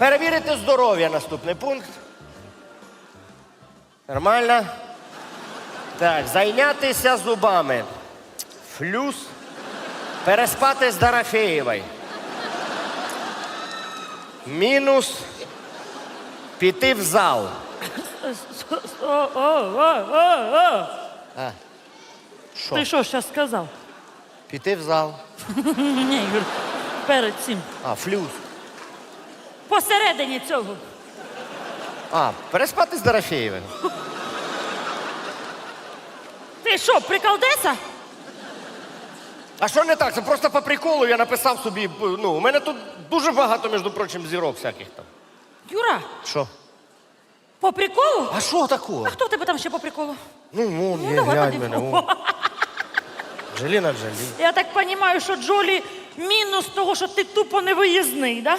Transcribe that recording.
Перевірити здоров'я наступний пункт. Нормально. Так, зайнятися зубами. Флюс. Переспати з Дорофеєвою. Мінус. Піти в зал. О. Що? Ти що зараз сказав? Піти в зал. Ні, Юр, перед цим. А, флюс. Посередині цього. А, переспати з Дорофеєвою. Ти що, приколдеса? А що не так? Це просто по приколу я написав собі. Ну, у мене тут дуже багато, між прочим, зірок всяких там. Юра, Що? по приколу? А що такого? А хто в тебе там ще по приколу? Ну, Ну, є, давай глянь мене. вон. Джеліна Джолі. Я так розумію, що Джолі мінус того, що ти тупо невиїзний, да?